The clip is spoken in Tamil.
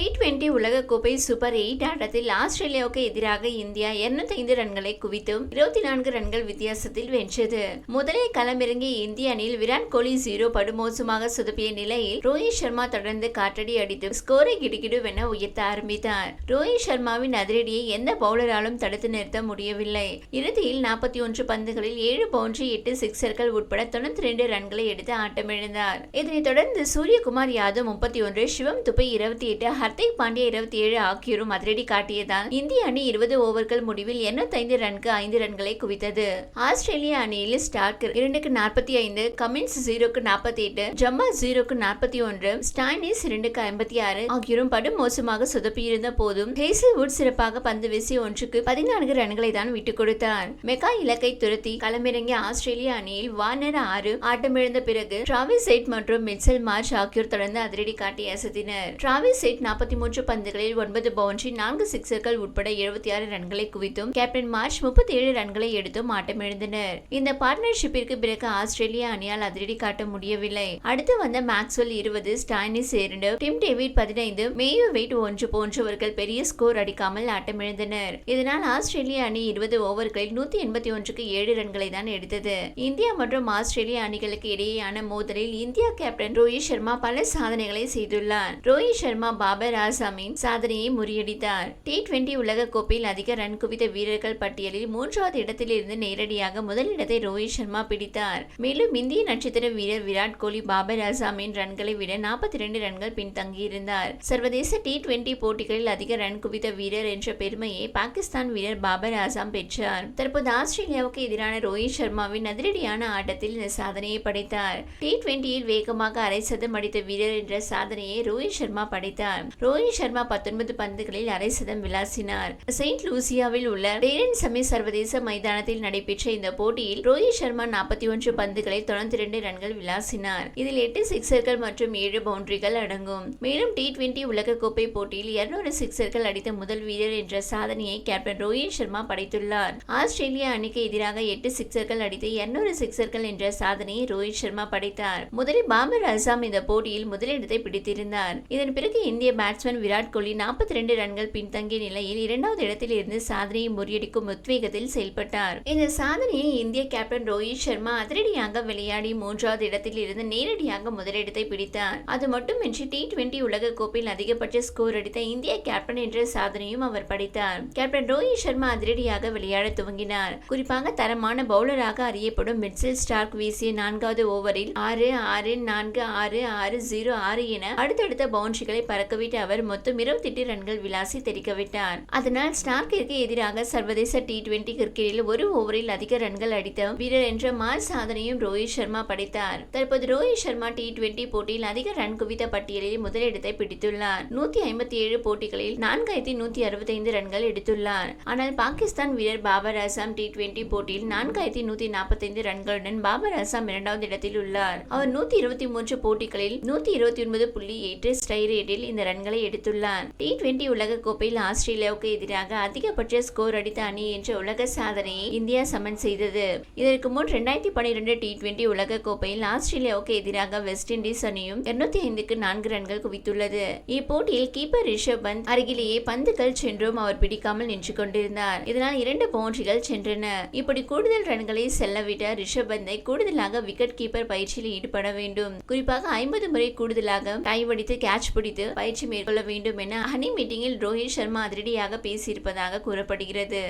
டி டுவெண்டி உலகக்கோப்பை சூப்பர் எயிட் ஆட்டத்தில் ஆஸ்திரேலியாவுக்கு எதிராக இந்தியா 205 ரன்களை குவித்தும் இருபத்தி நான்கு ரன்கள் வித்தியாசத்தில் வென்றது. முதலே களமிறங்கிய இந்திய அணியில் விராட் கோலி ஜீரோ படுமோசமாக சுதப்பிய நிலையில் ரோஹித் சர்மா தொடர்ந்து காற்றடி அடித்து ஸ்கோரை கிடுகிடுவென உயர்த்த ஆரம்பித்தார். ரோஹித் சர்மாவின் அதிரடியை எந்த பவுலராலும் தடுத்து நிறுத்த முடியவில்லை. இறுதியில் நாற்பத்தி ஒன்று பந்துகளில் ஏழு பவுண்டரி எட்டு சிக்சர்கள் உட்பட தொண்ணூத்தி ரெண்டு ரன்களை எடுத்து ஆட்டமிழந்தார். இதனைத் தொடர்ந்து சூரியகுமார் யாதவ் முப்பத்தி ஒன்று சிவம் துப்பை இருபத்தி எட்டு ஹர்திக் பாண்டியா இருபத்தி ஏழு ஆகியோரும் அதிரடி காட்டியதால் இந்திய அணி இருபது ஓவர்கள் முடிவில் 85 ரன்க்கு ஐந்து ரன்களை குவித்தது. ஆஸ்திரேலிய அணியில் ஸ்டார்க் இரண்டுக்கு நாற்பத்தி ஐந்து கமின்ஸ் ஜீரோக்கு நாற்பத்தி எட்டு ஜம்மா ஜீரோக்கு நாற்பத்தி ஒன்று ஸ்டானிஸ் இரண்டுக்கு ஐம்பத்தி ஆறு ஆகியோரும் படு மோசமாக சொதப்பியிருந்த போதும் ஹேசல்வுட் சிறப்பாக பந்து வீசி ஒன்றுக்கு பதினான்கு ரன்களை தான் விட்டுக் கொடுத்தார். மெகா இலக்கை துரத்தி களமிறங்கிய ஆஸ்திரேலிய அணியில் வார்னர் ஆறு ஆட்டமிழந்த பிறகு டிராவிஸ் எயிட் மற்றும் மிச்சல் மார்ச் ஆகியோர் தொடர்ந்து அதிரடி காட்டி அசத்தினர். டிராவிஸ் எயிட் நாற்பத்தி மூன்று பந்துகளில் ஒன்பது பவுண்டரி நான்கு சிக்சர்கள் உட்பட எழுபத்தி ஆறு ரன்களை குவித்தும் கேப்டன் மார்ச் முப்பத்தி ஏழு ரன்களை எடுத்தும் ஆட்டமிழந்தனர். இந்த பார்ட்னர்ஷிப்பிற்கு பிறகு ஆஸ்திரேலிய அணியால் அதிரடி காட்ட முடியவில்லை. அடுத்து வந்த மேக்ஸ்வெல் இருபது ஸ்டானிஸ் இரண்டு டிம் டேவிட் பதினைந்து மேயோ வெயிட் ஒன்று போன்றவர்கள் பெரிய ஸ்கோர் அடிக்காமல் ஆட்டமிழந்தனர். இதனால் ஆஸ்திரேலிய அணி இருபது ஓவர்களில் நூத்தி எண்பத்தி ஒன்றுக்கு ஏழு ரன்களை தான் எடுத்தது. இந்தியா மற்றும் ஆஸ்திரேலிய அணிகளுக்கு இடையேயான மோதலில் இந்தியா கேப்டன் ரோஹித் சர்மா பல சாதனைகளை செய்துள்ளார். ரோஹித் சர்மா பாபர் ஆசாமின் சாதனையை முறியடித்தார். டி டுவெண்டி உலகக்கோப்பையில் அதிக ரன் குவித்த வீரர்கள் பட்டியலில் மூன்றாவது இடத்திலிருந்து நேரடியாக முதலிடத்தை ரோஹித் சர்மா பிடித்தார். மேலும் இந்திய நட்சத்திர வீரர் விராட் கோலி பாபர் ஆசாமின் ரன்களை விட நாற்பத்தி இரண்டு ரன்கள் பின்தங்கியிருந்தார். சர்வதேச டி டுவெண்டி போட்டிகளில் அதிக ரன் குவித்த வீரர் என்ற பெருமையை பாகிஸ்தான் வீரர் பாபர் ஆசாம் பெற்றார். தற்போது ஆஸ்திரேலியாவுக்கு எதிரான ரோஹித் சர்மாவின் அதிரடியான ஆட்டத்தில் இந்த சாதனையை படைத்தார். டி டுவெண்டியில் வேகமாக அரை சதம் அடித்த வீரர் என்ற சாதனையை ரோஹித் சர்மா படைத்தார். ரோஹித் சர்மா பத்தொன்பது பந்துகளில் அரை சதம் விளாசினார். செயின்ட் லூசியாவில் உள்ள டேரன் சமி சர்வதேச மைதானத்தில் நடைபெற்ற இந்த போட்டியில் ரோஹித் சர்மா நாற்பத்தி ஒன்று பந்துகளை தொடர்ந்து இரண்டு ரன்கள் விளாசினார். இதில் எட்டு சிக்சர்கள் மற்றும் ஏழு பவுண்டரிகள் அடங்கும். மேலும் டி டுவெண்டி உலகக்கோப்பை போட்டியில் இருநூறு சிக்சர்கள் அடித்த முதல் வீரர் என்ற சாதனையை கேப்டன் ரோஹித் சர்மா படைத்துள்ளார். ஆஸ்திரேலிய அணிக்கு எதிராக எட்டு சிக்சர்கள் அடித்து இருநூறு சிக்சர்கள் என்ற சாதனையை ரோஹித் சர்மா படைத்தார். முதலில் பாபர் அசாம் இந்த போட்டியில் முதலிடத்தை பிடித்திருந்தார். இதன் பிறகு இந்திய பேட்ஸ்மேன் விராட் கோலி நாற்பத்தி ரெண்டு ரன்கள் பின்தங்கிய நிலையில் இரண்டாவது இடத்தில் இருந்து சாதனையை முறியடிக்கும் உத்வேகத்தில் செயல்பட்டார். இந்த சாதனையை இந்திய கேப்டன் ரோஹித் சர்மா அதிரடியாக விளையாடி மூன்றாவது இடத்தில் இருந்து நேரடியாக முதலிடத்தை பிடித்தார். அது மட்டுமின்றி டி டுவெண்டி உலக கோப்பையில் அதிகபட்ச ஸ்கோர் அடித்த இந்திய கேப்டன் என்ற சாதனையும் அவர் படித்தார். கேப்டன் ரோஹித் சர்மா அதிரடியாக விளையாட துவங்கினார். குறிப்பாக தரமான பவுலராக அறியப்படும் மிட்சில் ஸ்டார்க் வீசிய நான்காவது ஓவரில் ஆறு ஆறு நான்கு ஆறு ஆறு ஜீரோ ஆறு என அடுத்தடுத்த பவுண்டரிகளை பறக்கவிட்டு அவர் மொத்தம் இருபத்தி எட்டு ரன்கள் விளாசி தெரிக்கவிட்டார். அதனால் ஸ்டார்க்கிற்கு எதிராக சர்வதேச டி டுவெண்டி கிரிக்கெட்டில் ஒரு ஓவரில் அதிக ரன்கள் அடித்த வீரர் என்ற மாஸ் சாதனையும் ரோஹித் சர்மா படைத்தார். தற்போது ரோஹித் சர்மா டி டுவெண்டி போட்டியில் அதிக ரன் குவித்த பட்டியலில் முதலிடத்தை பிடித்துள்ளார். நூத்தி ஐம்பத்தி ஏழு போட்டிகளில் நான்காயிரத்தி நூத்தி அறுபத்தைந்து ரன்கள் எடுத்துள்ளார். ஆனால் பாகிஸ்தான் வீரர் பாபர் அசாம் டி டுவெண்டி போட்டியில் நான்காயிரத்தி நூத்தி நாற்பத்தைந்து ரன்களுடன் பாபர் அசாம் இரண்டாவது இடத்தில் உள்ளார். அவர் நூத்தி இருபத்தி மூன்று போட்டிகளில் நூத்தி இருபத்தி ஒன்பது புள்ளி எட்டு ஸ்டைரேட்டில் இந்த ரன்கள் எடுத்துள்ளார் டி டுவெண்டி உலக கோப்பையில் ஆஸ்திரேலியாவுக்கு எதிராக அதிகபட்ச ஸ்கோர் அடித்த அணி என்ற உலக சாதனையை இந்தியா சமன் செய்தது. இதற்கு முன் இரண்டாயிரத்தி பன்னிரண்டு டி டுவெண்டி உலக கோப்பையில் ஆஸ்திரேலியாவுக்கு எதிராக வெஸ்ட் இண்டீஸ் அணியும் இருநூத்தி ஐந்துக்கு நான்கு ரன்கள் குவித்துள்ளது. இப்போட்டியில் கீப்பர் ரிஷப் பந்த் அருகிலேயே பந்துகள் சென்றும் அவர் பிடிக்காமல் நின்று கொண்டிருந்தார். இதனால் இரண்டு பவுண்டரிகள் சென்றன. இப்படி கூடுதல் ரன்களை செல்லவிட ரிஷப் பந்தை கூடுதலாக விக்கெட் கீப்பர் பயிற்சியில் ஈடுபட வேண்டும். குறிப்பாக ஐம்பது முறை கூடுதலாக கைவடித்து கேட்ச் பிடித்து பயிற்சி மேற்கொள்ள வேண்டும் என அணி மீட்டிங்கில் ரோஹித் சர்மா அதிரடியாக பேசியிருப்பதாக கூறப்படுகிறது.